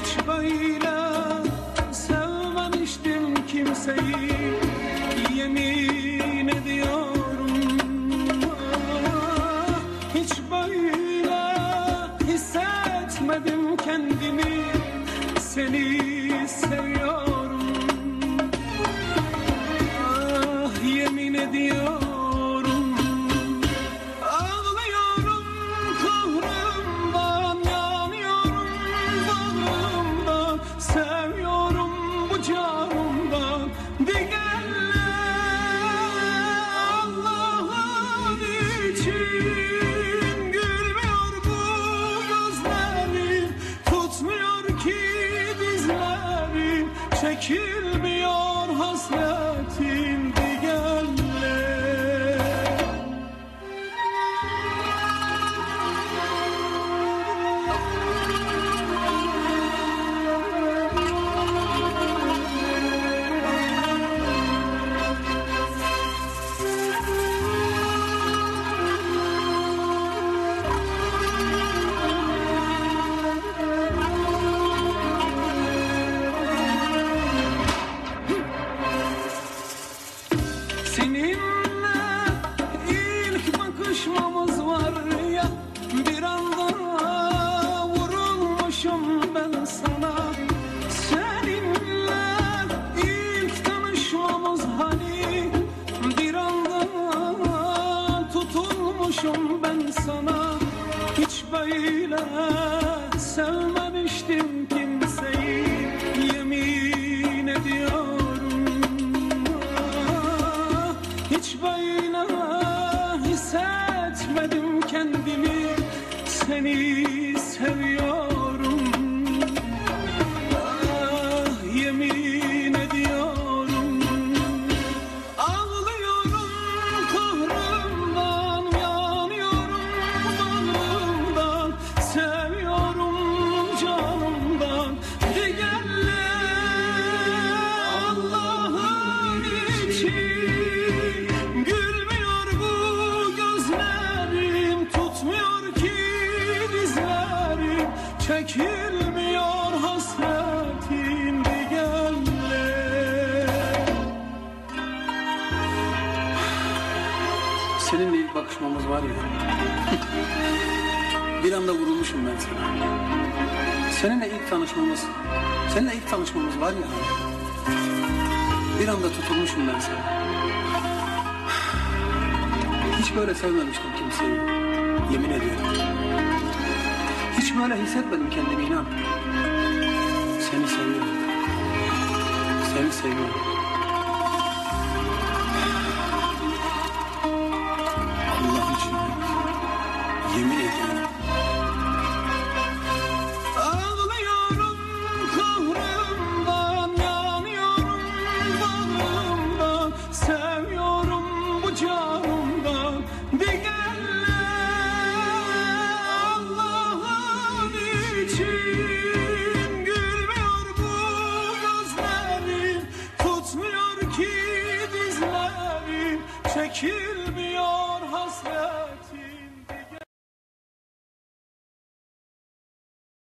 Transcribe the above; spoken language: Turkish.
Hiç böyle sevmemiştim kimseyi. Yemin ediyorum. Hiç böyle hissetmedim kendimi. Seni seviyorum. Ah yemin ediyorum Çekilmiyor hasretin Seninle hissetmedim kendimi Seni seviyorum Çekilmiyor hasretin diğerle Seninle ilk bakışmamız var ya. bir anda vurulmuşum ben sana. Seninle ilk tanışmamız, seninle ilk tanışmamız var ya. Bir anda tutulmuşum ben sana. Hiç böyle sevmemiştim kimseyi. Yemin ediyorum. Hiç hissetmedim kendimi inan. Seni seviyorum. Seni seviyorum. Allah için yemin ediyorum. çekiyor.